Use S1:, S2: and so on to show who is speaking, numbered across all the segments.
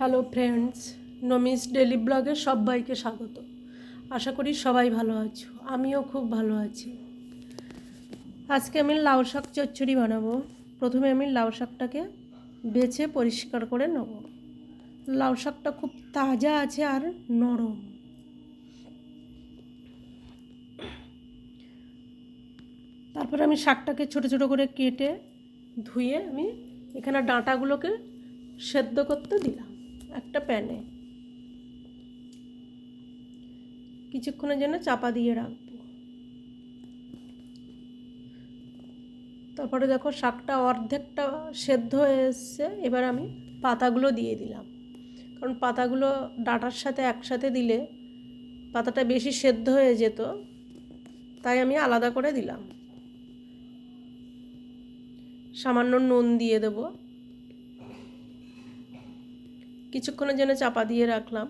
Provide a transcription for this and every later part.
S1: Hello friends নমিস daily ব্লগে সবাইকে স্বাগত। আশা করি সবাই ভালো আছো। আমিও খুব ভালো আছি। আজকে আমি লাউ শাক চচ্চড়ি বানাবো। প্রথমে আমি লাউ শাকটাকে বেছে পরিষ্কার করে নেব। লাউ শাকটা খুব তাজা আছে আর নরম। তারপরে আমি শাকটাকে ছোট ছোট করে কেটে ধুয়ে আমি এখানে ডাঁটাগুলোকে সেদ্ধ করতে দিলাম। একটা প্যানে। কিছুক্ষণের জন্য চাপা দিয়ে রাখব। তারপরে দেখো শাকটা অর্ধেকটা সেদ্ধ হয়ে এসছে, এবার আমি পাতাগুলো দিয়ে দিলাম। কারণ পাতাগুলো ডাটার সাথে একসাথে দিলে পাতাটা বেশি সেদ্ধ হয়ে যেত, তাই আমি আলাদা করে দিলাম। সামান্য নুন দিয়ে দেবো। কিছুক্ষণের জন্য চাপা দিয়ে রাখলাম।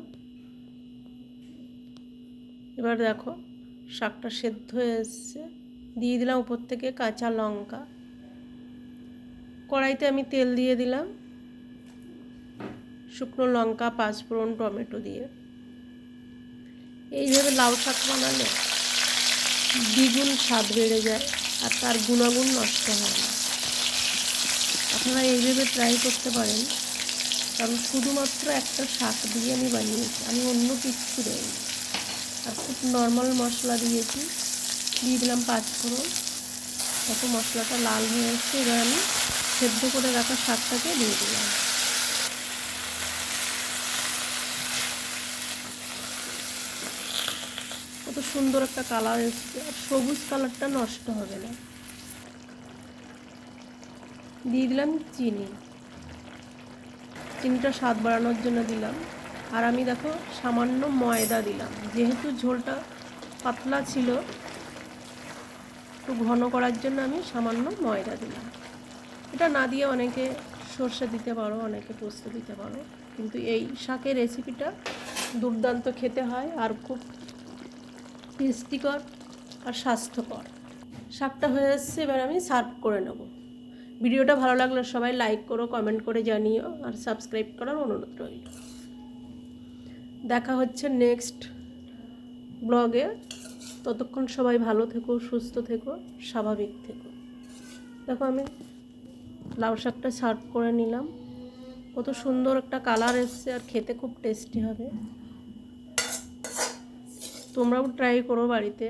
S1: এবার দেখো, শাকটা সেদ্ধ হয়ে এসছে। দিয়ে দিলাম উপর থেকে কাঁচা লঙ্কা। কড়াইতে আমি তেল দিয়ে দিলাম। শুকনো লঙ্কা, পাঁচফোড়ন, টমেটো দিয়ে। এইভাবে লাউ শাক বানালে দ্বিগুণ স্বাদ বেড়ে যায় আর তার গুণাগুণ নষ্ট হয় না। আপনারা এইভাবে ট্রাই করতে পারেন। কারণ শুধুমাত্র একটা শাক দিয়ে আমি বানিয়েছি। আমি অন্য কিচ্ছু দেয়নি আর খুব নর্মাল মশলা দিয়েছি। দিয়ে দিলাম পাঁচফোড়ন কত মশলাটা লাল হয়ে এসছে। এবার আমি সেদ্ধ করে রাখা শাকটাকে দিয়ে দিলাম। কত সুন্দর একটা কালার এসছে। আর সবুজ কালারটা নষ্ট হবে না। দিয়ে দিলাম চিনি। চিনিটা স্বাদ বাড়ানোর জন্য দিলাম। আর আমি দেখো সামান্য ময়দা দিলাম। যেহেতু ঝোলটা পাতলা ছিল, একটু ঘন করার জন্য আমি সামান্য ময়দা দিলাম। এটা না দিয়ে অনেকে সর্ষে দিতে পারো, অনেকে পোস্ত দিতে পারো, কিন্তু এই শাকের রেসিপিটা দুর্দান্ত খেতে হয় আর খুব টেস্টিকর আর স্বাস্থ্যকর। শাকটা হয়ে এসছে, এবার আমি সার্ভ করে নেব। ভিডিওটা ভালো লাগলে সবাই লাইক করো কমেন্ট করে জানিও, আর সাবস্ক্রাইব করার অনুরোধ রইল। দেখা হচ্ছে নেক্সট ব্লগে ততক্ষণ সবাই ভালো থেকো, সুস্থ থেকো, স্বাভাবিক থেকো। দেখো আমি লাউ শাকটা সার্ভ করে নিলাম। কত সুন্দর একটা কালার এসছে, আর খেতে খুব টেস্টি হবে। তোমরাও ট্রাই করো বাড়িতে।